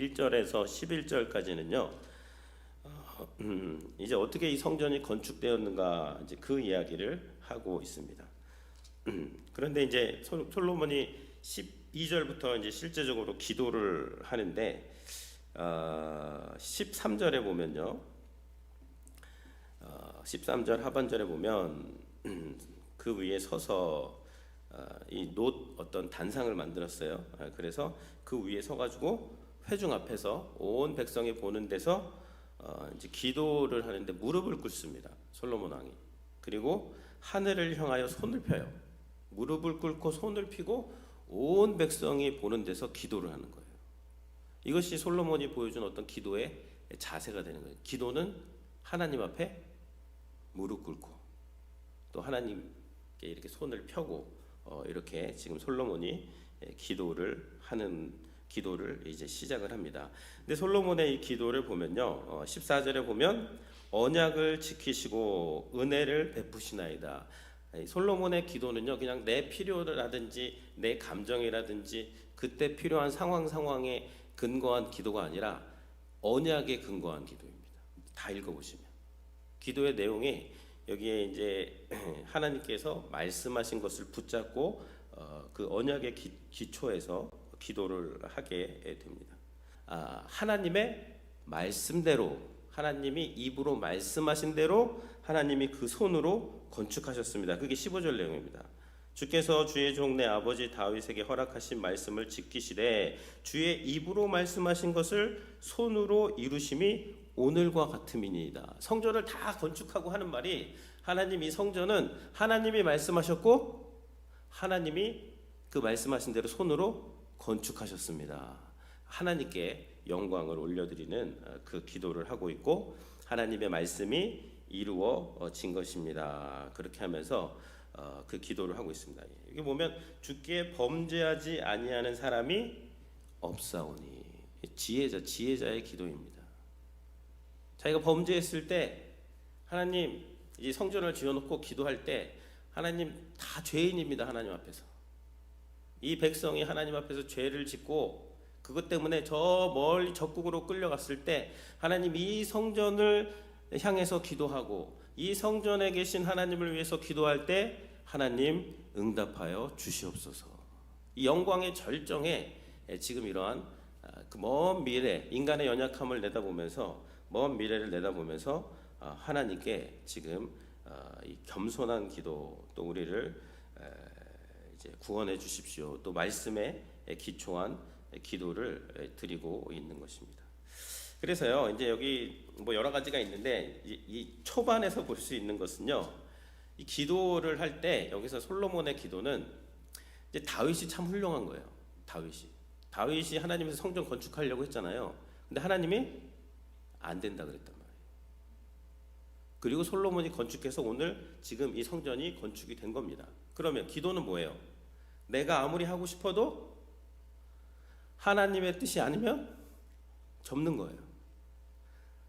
1절에서 11절까지는요. 어, 음, 이제 어떻게 이 성전이 건축되었는가 이제 그 이야기를 하고 있습니다. 음, 그런데 이제 솔- 솔로몬이 12절부터 이제 실제적으로 기도를 하는데 어, 13절에 보면요. 어, 13절 하반절에 보면 음, 그 위에 서서 어, 이놋 어떤 단상을 만들었어요. 아, 그래서 그 위에 서가지고 회중 앞에서 온 백성이 보는 데서 어, 이제 기도를 하는데 무릎을 꿇습니다. 솔로몬 왕이. 그리고 하늘을 향하여 손을 펴요. 무릎을 꿇고 손을 펴고 온 백성이 보는 데서 기도를 하는 거예요. 이것이 솔로몬이 보여준 어떤 기도의 자세가 되는 거예요. 기도는 하나님 앞에 무릎 꿇고 또 하나님께 이렇게 손을 펴고 어, 이렇게 지금 솔로몬이 예, 기도를 하는 기도를 이제 시작을 합니다. 근데 솔로몬의 이 기도를 보면요, 어, 14절에 보면 언약을 지키시고 은혜를 베푸시나이다. 이 솔로몬의 기도는요, 그냥 내 필요라든지 내 감정이라든지 그때 필요한 상황 상황에 근거한 기도가 아니라 언약에 근거한 기도입니다. 다 읽어보시면 기도의 내용이 여기에 이제 하나님께서 말씀하신 것을 붙잡고 어, 그 언약의 기, 기초에서 기도를 하게 됩니다. 아, 하나님의 말씀대로 하나님이 입으로 말씀하신 대로 하나님이 그 손으로 건축하셨습니다. 그게 15절 내용입니다. 주께서 주의 종 내 아버지 다윗에게 허락하신 말씀을 지키시되 주의 입으로 말씀하신 것을 손으로 이루심이 오늘과 같음이니이다. 성전을 다 건축하고 하는 말이 하나님 이 성전은 하나님이 말씀하셨고 하나님이 그 말씀하신 대로 손으로 건축하셨습니다. 하나님께 영광을 올려드리는 어, 그 기도를 하고 있고 하나님의 말씀이 이루어진 것입니다. 그렇게 하면서 어, 그 기도를 하고 있습니다. 여기 보면 주께 범죄하지 아니하는 사람이 없사오니 지혜자 지혜자의 기도입니다. 자기가 범죄했을 때 하나님 이 성전을 지어놓고 기도할 때 하나님 다 죄인입니다 하나님 앞에서 이 백성이 하나님 앞에서 죄를 짓고 그것 때문에 저 멀리 적국으로 끌려갔을 때 하나님 이 성전을 향해서 기도하고 이 성전에 계신 하나님을 위해서 기도할 때 하나님 응답하여 주시옵소서. 이 영광의 절정에 지금 이러한 아, 그먼 미래 인간의 연약함을 내다보면서 먼 미래를 내다보면서 아, 하나님께 지금 아, 이 겸손한 기도 또 우리를 에, 이제 구원해 주십시오. 또 말씀에 기초한 기도를 드리고 있는 것입니다. 그래서요, 이제 여기 뭐 여러 가지가 있는데 이, 이 초반에서 볼 수 있는 것은요, 이 기도를 할 때 여기서 솔로몬의 기도는 이제 다윗이 참 훌륭한 거예요. 다윗이 다윗이 하나님에서 성전 건축하려고 했잖아요. 근데 하나님이 안 된다 그랬단 말이에요. 그리고 솔로몬이 건축해서 오늘 지금 이 성전이 건축이 된 겁니다. 그러면 기도는 뭐예요? 내가 아무리 하고 싶어도 하나님의 뜻이 아니면 접는 거예요.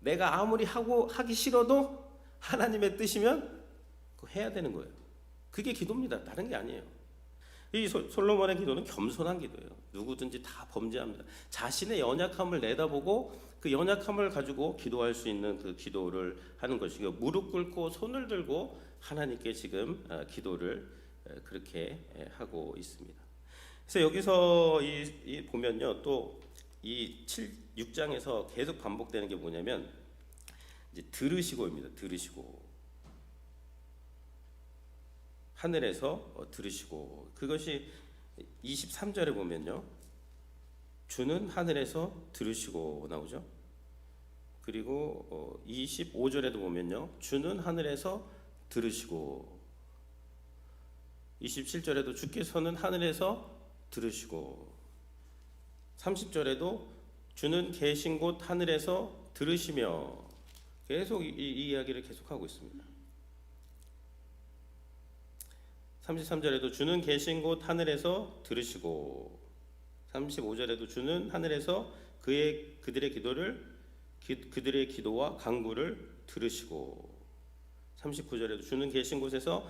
내가 아무리 하고 하기 싫어도 하나님의 뜻이면 그거 해야 되는 거예요. 그게 기도입니다. 다른 게 아니에요. 이 소- 솔로몬의 기도는 겸손한 기도예요. 누구든지 다 범죄합니다. 자신의 연약함을 내다보고 그 연약함을 가지고 기도할 수 있는 그 기도를 하는 것이고 무릎 꿇고 손을 들고 하나님께 지금 어, 기도를 어, 그렇게 에, 하고 있습니다. 그래서 여기서 이, 이 보면요 또이 7, 6장에서 계속 반복되는 게 뭐냐면 이제 들으시고입니다. 들으시고 하늘에서 어, 들으시고 그것이 23절에 보면요 주는 하늘에서 들으시고 나오죠. 그리고 어, 25절에도 보면요 주는 하늘에서 들으시고 27절에도 주께서는 하늘에서 들으시고 30절에도 주는 계신 곳 하늘에서 들으시며 계속 이, 이 이야기를 계속하고 있습니다. 33절에도 주는 계신 곳 하늘에서 들으시고 35절에도 주는 하늘에서 그의 그들의 기도를 기, 그들의 기도와 간구를 들으시고 39절에도 주는 계신 곳에서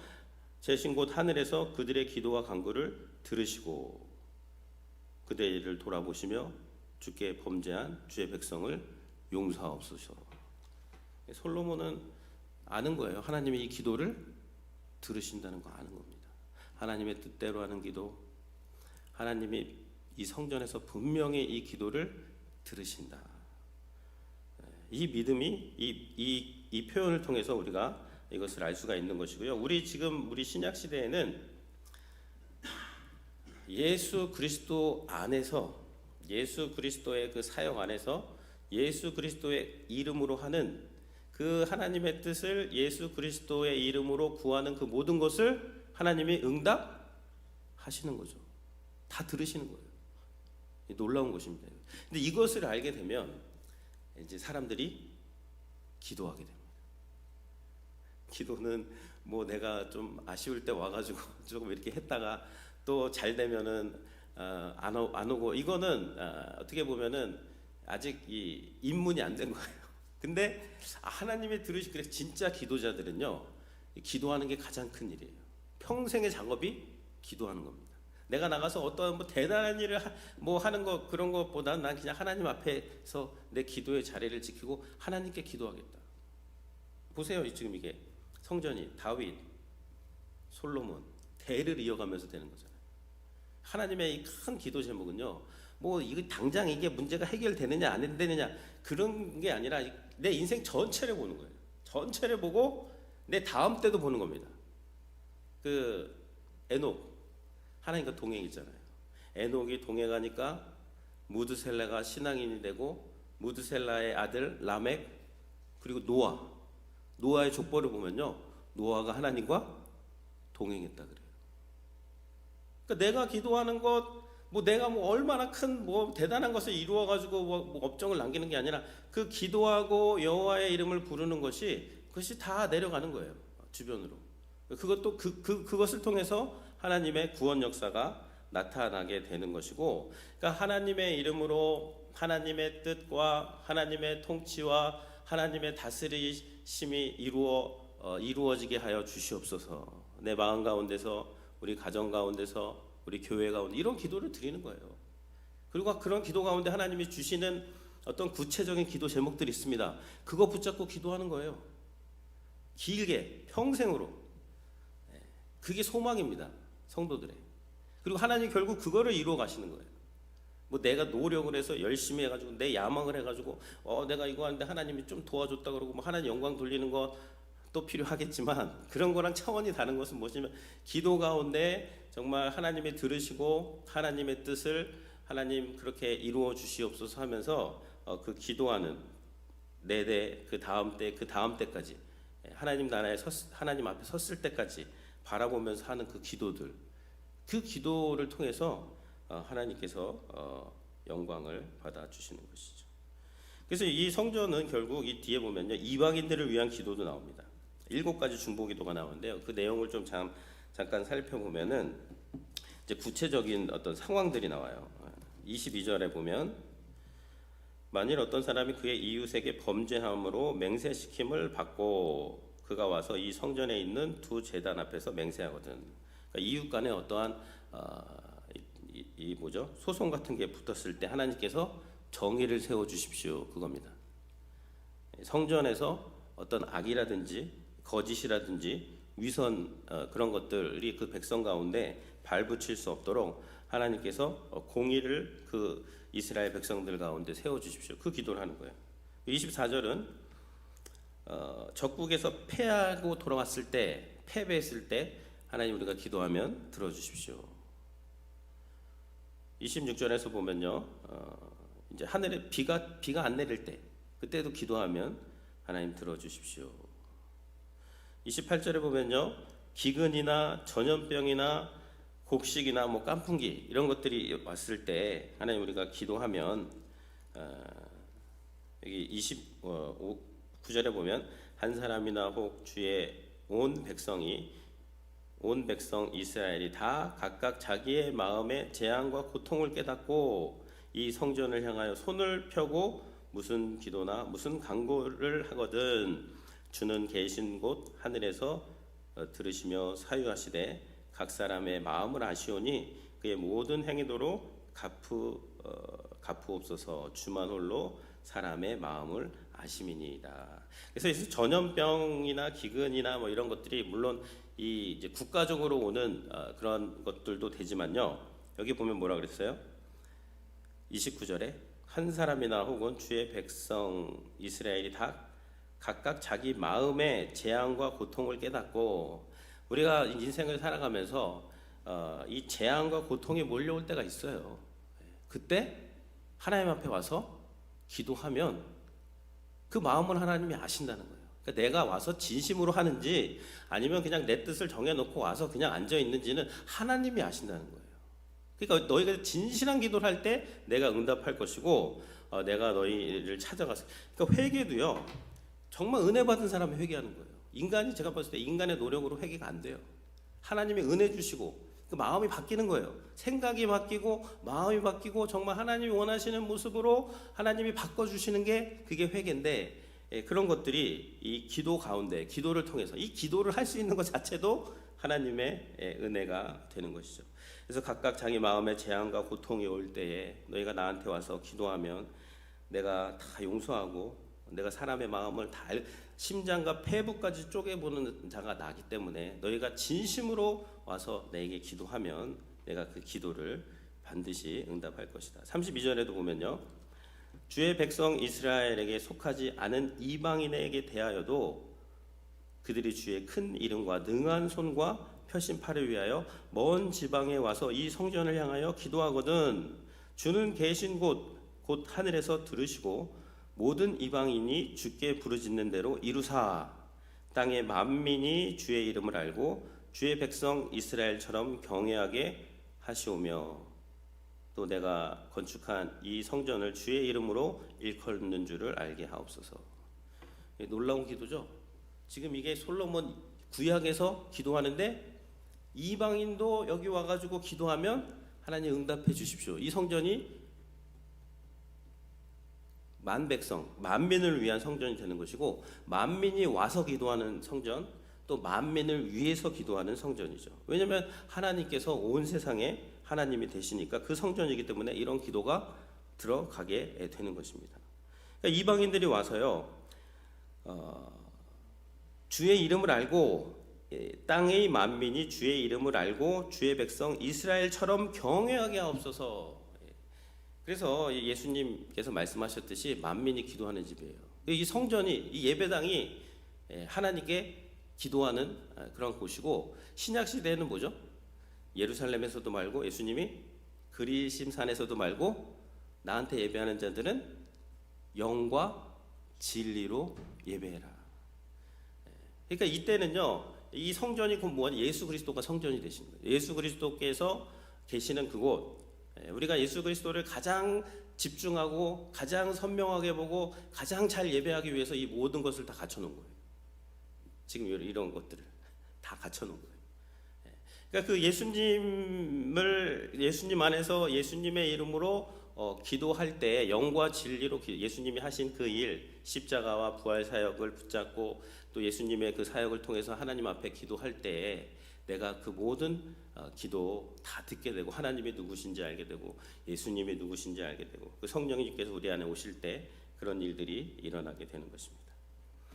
계신 곳 하늘에서 그들의 기도와 간구를 들으시고 그들을 돌아보시며 주께 범죄한 주의 백성을 용서하옵소서. 솔로몬은 아는 거예요. 하나님이 이 기도를 들으신다는 거 아는 겁니다. 하나님의 뜻대로 하는 기도, 하나님이 이 성전에서 분명히 이 기도를 들으신다. 이 믿음이 이, 이, 이 표현을 통해서 우리가 이것을 알 수가 있는 것이고요. 우리 지금 우리 신약 시대에는 예수 그리스도 안에서 예수 그리스도의 그 사역 안에서 예수 그리스도의 이름으로 하는 그 하나님의 뜻을 예수 그리스도의 이름으로 구하는 그 모든 것을 하나님이 응답하시는 거죠. 다 들으시는 거예요. 놀라운 것입니다. 근데 이것을 알게 되면 이제 사람들이 기도하게 됩니다. 기도는 뭐 내가 좀 아쉬울 때 와가지고 조금 이렇게 했다가 또 잘 되면은 어, 안, 오고 이거는 어, 어떻게 보면은 아직 이 입문이 안 된 거예요. 근데 아, 하나님의 들으시 그래 진짜 기도자들은요 기도하는 게 가장 큰 일이에요. 평생의 작업이 기도하는 겁니다. 내가 나가서 어떠한 뭐 대단한 일을 하, 뭐 하는 거 그런 것보다는 난 그냥 하나님 앞에서 내 기도의 자리를 지키고 하나님께 기도하겠다. 보세요 지금 이게 성전이 다윗, 솔로몬 대를 이어가면서 되는 거잖아요. 하나님의 이 큰 기도 제목은요. 뭐 이거 당장 이게 문제가 해결되느냐 안 되느냐 그런 게 아니라 내 인생 전체를 보는 거예요. 전체를 보고 내 다음 때도 보는 겁니다. 그 에녹 하나님과 동행이잖아요. 에녹이 동행하니까 무드셀라가 신앙인이 되고 무드셀라의 아들 라멕 그리고 노아 노아의 족보를 보면요 노아가 하나님과 동행했다 그래요. 그러니까 내가 기도하는 것, 뭐 내가 뭐 얼마나 큰 뭐 대단한 것을 이루어 가지고 뭐, 뭐 업적을 남기는 게 아니라 그 기도하고 여호와의 이름을 부르는 것이 그것이 다 내려가는 거예요 주변으로. 그것도 그, 그 그것을 통해서 하나님의 구원 역사가 나타나게 되는 것이고, 그러니까 하나님의 이름으로 하나님의 뜻과 하나님의 통치와 하나님의 다스리심이 이루어 어, 이루어지게 하여 주시옵소서. 내 마음 가운데서 우리 가정 가운데서 우리 교회 가운데 이런 기도를 드리는 거예요. 그리고 그런 기도 가운데 하나님이 주시는 어떤 구체적인 기도 제목들이 있습니다. 그거 붙잡고 기도하는 거예요. 길게 평생으로. 네, 그게 소망입니다. 성도들의. 그리고 하나님 결국 그거를 이루어 가시는 거예요. 뭐 내가 노력을 해서 열심히 해가지고 내 야망을 해가지고 어 내가 이거 하는데 하나님이 좀 도와줬다 그러고 뭐 하나님 영광 돌리는 거 또 필요하겠지만 그런 거랑 차원이 다른 것은 무엇이냐면 기도 가운데 정말 하나님이 들으시고 하나님의 뜻을 하나님 그렇게 이루어 주시옵소서 하면서 어, 그 기도하는 내대 그 다음 때 그 다음 때까지 하나님 나라에 섰, 하나님 앞에 섰을 때까지 바라보면서 하는 그 기도들. 그 기도를 통해서 어, 하나님께서 어, 영광을 받아 주시는 것이죠. 그래서 이 성전은 결국 이 뒤에 보면요 이방인들을 위한 기도도 나옵니다. 일곱 가지 중보 기도가 나오는데요. 그 내용을 좀 잠, 잠깐 살펴보면은 이제 구체적인 어떤 상황들이 나와요. 22절에 보면 만일 어떤 사람이 그의 이웃에게 범죄함으로 맹세시킴을 받고 그가 와서 이 성전에 있는 두 제단 앞에서 맹세하거든. 그러니까 이웃 간에 어떠한 어, 이, 뭐죠 소송 같은 게 붙었을 때 하나님께서 정의를 세워 주십시오 그겁니다. 성전에서 어떤 악이라든지 거짓이라든지 위선 어, 그런 것들이 그 백성 가운데 발붙일 수 없도록 하나님께서 어, 공의를 그 이스라엘 백성들 가운데 세워 주십시오. 그 기도를 하는 거예요. 24절은 어, 적국에서 패하고 돌아왔을 때 패배했을 때 하나님 우리가 기도하면 들어 주십시오. 26절에서 보면요. 어, 이제 하늘에 비가 비가 안 내릴 때 그때도 기도하면 하나님 들어 주십시오. 28절에 보면요. 기근이나 전염병이나 곡식이나 뭐 깐풍기 이런 것들이 왔을 때 하나님 우리가 기도하면 어, 여기 29절에 보면 한 사람이나 혹 주의 온 백성이 온 백성 이스라엘이 다 각각 자기의 마음의 재앙과 고통을 깨닫고 이 성전을 향하여 손을 펴고 무슨 기도나 무슨 간구를 하거든 주는 계신 곳 하늘에서 어, 들으시며 사유하시되 각 사람의 마음을 아시오니 그의 모든 행위도로 갚으 어, 갚으옵소서. 주만 홀로 사람의 마음을 아심이니이다. 그래서 이 전염병이나 기근이나 뭐 이런 것들이 물론 이 이제 국가적으로 오는 어, 그런 것들도 되지만요. 여기 보면 뭐라 그랬어요? 29절에 한 사람이나 혹은 주의 백성 이스라엘이 다 각각 자기 마음의 재앙과 고통을 깨닫고 우리가 인생을 살아가면서 어, 이 재앙과 고통이 몰려올 때가 있어요. 그때 하나님 앞에 와서 기도하면 그 마음을 하나님이 아신다는 거예요. 그러니까 내가 와서 진심으로 하는지 아니면 그냥 내 뜻을 정해놓고 와서 그냥 앉아 있는지는 하나님이 아신다는 거예요. 그러니까 너희가 진실한 기도를 할 때 내가 응답할 것이고 어, 내가 너희를 찾아가서 그러니까 회개도요 정말 은혜 받은 사람이 회개하는 거예요. 인간이 제가 봤을 때 인간의 노력으로 회개가 안 돼요. 하나님이 은혜 주시고 그 마음이 바뀌는 거예요. 생각이 바뀌고 마음이 바뀌고 정말 하나님이 원하시는 모습으로 하나님이 바꿔 주시는 게 그게 회개인데 예, 그런 것들이 이 기도 가운데 기도를 통해서 이 기도를 할 수 있는 것 자체도 하나님의 예, 은혜가 되는 것이죠. 그래서 각각 자기 마음의 재앙과 고통이 올 때에 너희가 나한테 와서 기도하면 내가 다 용서하고 내가 사람의 마음을 다 알- 심장과 폐부까지 쪼개보는 자가 나기 때문에 너희가 진심으로 와서 내게 기도하면 내가 그 기도를 반드시 응답할 것이다. 32절에도 보면요. 주의 백성 이스라엘에게 속하지 않은 이방인에게 대하여도 그들이 주의 큰 이름과 능한 손과 표심팔을 위하여 먼 지방에 와서 이 성전을 향하여 기도하거든 주는 계신 곳 곧 하늘에서 들으시고 모든 이방인이 주께 부르짖는 대로 이루사 땅의 만민이 주의 이름을 알고 주의 백성 이스라엘처럼 경외하게 하시오며 또 내가 건축한 이 성전을 주의 이름으로 일컫는 줄을 알게 하옵소서. 놀라운 기도죠. 지금 이게 솔로몬 구약에서 기도하는데 이방인도 여기 와가지고 기도하면 하나님 응답해 주십시오. 이 성전이 만 백성, 만민을 위한 성전이 되는 것이고 만민이 와서 기도하는 성전, 또 만민을 위해서 기도하는 성전이죠. 왜냐하면 하나님께서 온 세상에 하나님이 되시니까 그 성전이기 때문에 이런 기도가 들어가게 되는 것입니다. 그러니까 이방인들이 와서요, 어, 주의 이름을 알고 예, 땅의 만민이 주의 이름을 알고 주의 백성 이스라엘처럼 경외하게 하옵소서. 예. 그래서 예수님께서 말씀하셨듯이 만민이 기도하는 집이에요. 이 성전이 이 예배당이 예, 하나님께 기도하는 아, 그런 곳이고 신약 시대에는 뭐죠? 예루살렘에서도 말고 예수님이 그리심 산에서도 말고 나한테 예배하는 자들은 영과 진리로 예배해라. 예. 그러니까 이때는요 이 성전이 곧 뭐냐 예수 그리스도가 성전이 되신 거예요. 예수 그리스도께서 계시는 그곳 예, 우리가 예수 그리스도를 가장 집중하고 가장 선명하게 보고 가장 잘 예배하기 위해서 이 모든 것을 다 갖춰놓은 거예요. 지금 이런- 것들을 다 갖춰놓은 거예요. 예. 그러니까 그 예수님을 예수님 안에서 예수님의 이름으로 어, 기도할 때 영과 진리로 기- 예수님이 하신 그 일 십자가와 부활 사역을 붙잡고 또 예수님의 그 사역을 통해서 하나님 앞에 기도할 때 내가 그 모든 어, 기도 다 듣게 되고 하나님이 누구신지 알게 되고 예수님이 누구신지 알게 되고 그 성령님께서 우리 안에 오실 때 그런 일들이 일어나게 되는 것입니다.